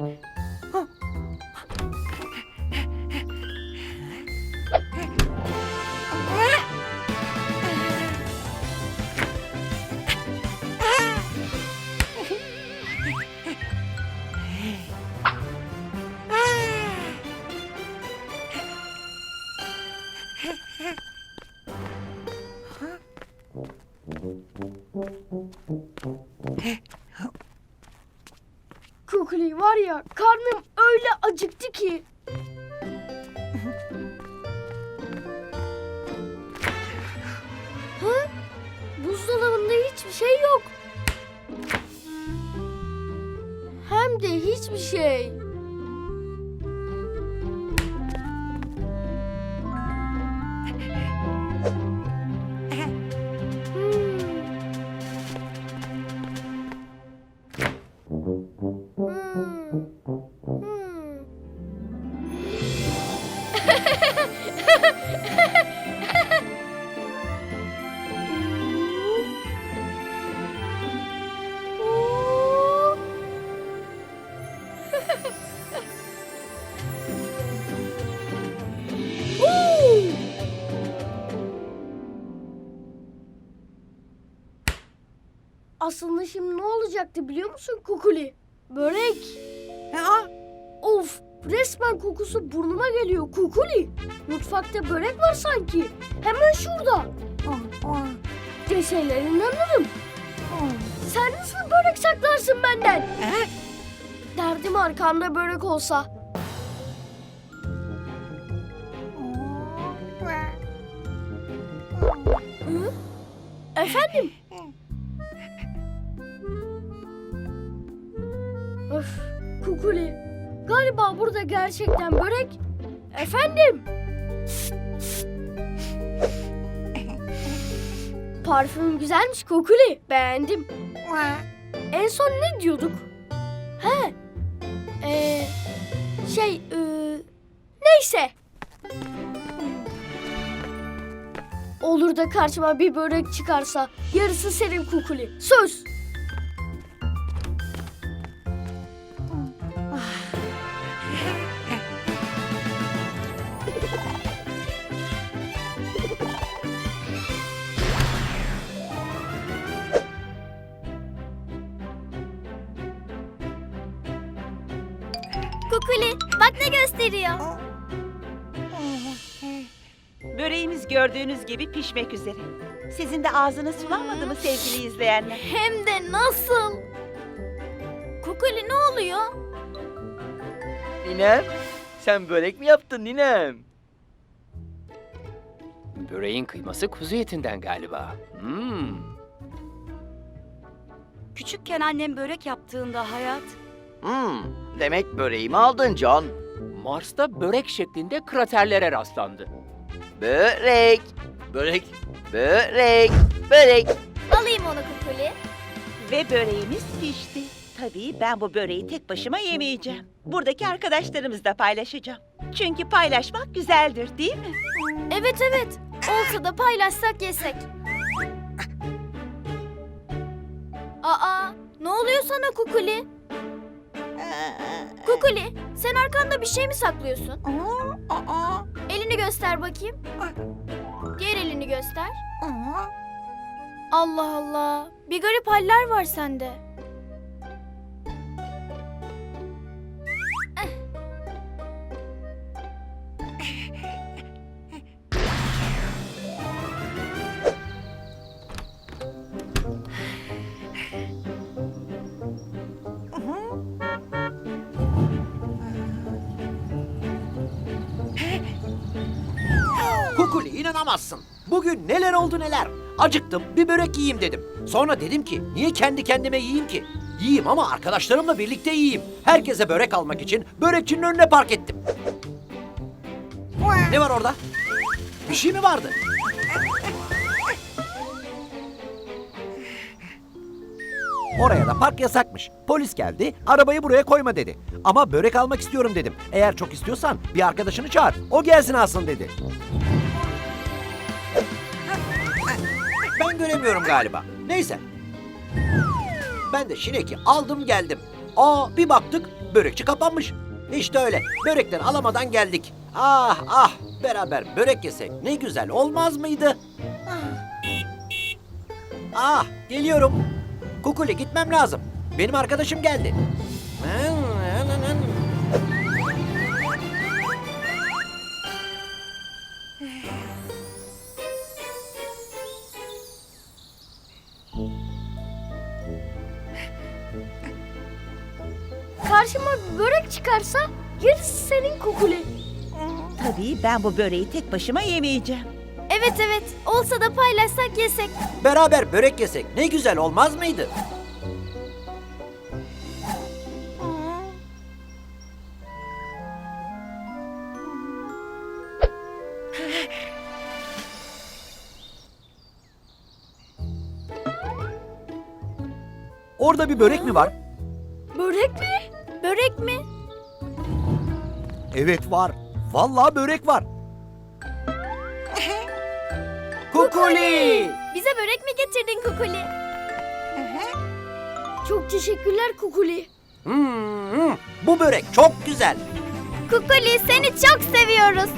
어. Kukuli var ya karnım öyle acıktı ki. Hı? Buzdolabında hiçbir şey yok. Hem de hiçbir şey. Aslında şimdi ne olacaktı biliyor musun Kukuli? Börek. Of resmen kokusu burnuma geliyor Kukuli. Mutfakta börek var sanki. Hemen şurada. Deseler inanırım. Sen nasıl börek saklarsın benden? Derdim arkamda börek olsa. Hı? Efendim? Öf, Kukuli. Galiba burada gerçekten börek. Efendim? Parfüm güzelmiş Kukuli. Beğendim. En son ne diyorduk? He. Ee, şey, ee, neyse. Olur da karşıma bir börek çıkarsa yarısı senin Kukuli. Söz. Kukuli bak ne gösteriyor. Böreğimiz gördüğünüz gibi pişmek üzere. Sizin de ağzınız sulanmadı mı sevgili izleyenler? Hem de nasıl? Kukuli ne oluyor? Ninem, sen börek mi yaptın ninem? Böreğin kıyması kuzu etinden galiba. Hmm. Küçükken annem börek yaptığında hayat Hmm, demek böreğimi aldın Can. Mars'ta börek şeklinde kraterlere rastlandı. Börek, börek, börek, börek. Alayım onu Kukuli. Ve böreğimiz pişti. Tabii ben bu böreği tek başıma yemeyeceğim. Buradaki arkadaşlarımızla paylaşacağım. Çünkü paylaşmak güzeldir değil mi? Evet evet. Olsa da paylaşsak yesek. Aa, ne oluyor sana Kukuli? Kukuli, sen arkanda bir şey mi saklıyorsun? Elini göster bakayım. Diğer elini göster. Allah Allah. Bir garip haller var sende. inanamazsın. Bugün neler oldu neler. Acıktım, bir börek yiyeyim dedim. Sonra dedim ki, niye kendi kendime yiyeyim ki? Yiyeyim ama arkadaşlarımla birlikte yiyeyim. Herkese börek almak için börekçinin önüne park ettim. Ne var orada? Bir şey mi vardı? Oraya da park yasakmış. Polis geldi, arabayı buraya koyma dedi. Ama börek almak istiyorum dedim. Eğer çok istiyorsan bir arkadaşını çağır, o gelsin alsın dedi. Göremiyorum galiba. Neyse. Ben de şineki aldım geldim. Aa bir baktık börekçi kapanmış. İşte öyle. Börekten alamadan geldik. Ah ah beraber börek yesek ne güzel olmaz mıydı? Ah geliyorum. Kukuli gitmem lazım. Benim arkadaşım geldi. Karşıma börek çıkarsa gerisi senin Kukuli. Tabii ben bu böreği tek başıma yemeyeceğim. Evet evet. Olsa da paylaşsak yesek. Beraber börek yesek ne güzel olmaz mıydı? Orada bir börek mi var? Evet var. Vallahi börek var. Kukuli! Bize börek mi getirdin Kukuli? Çok teşekkürler Kukuli. Hmm, bu börek çok güzel. Kukuli seni çok seviyoruz.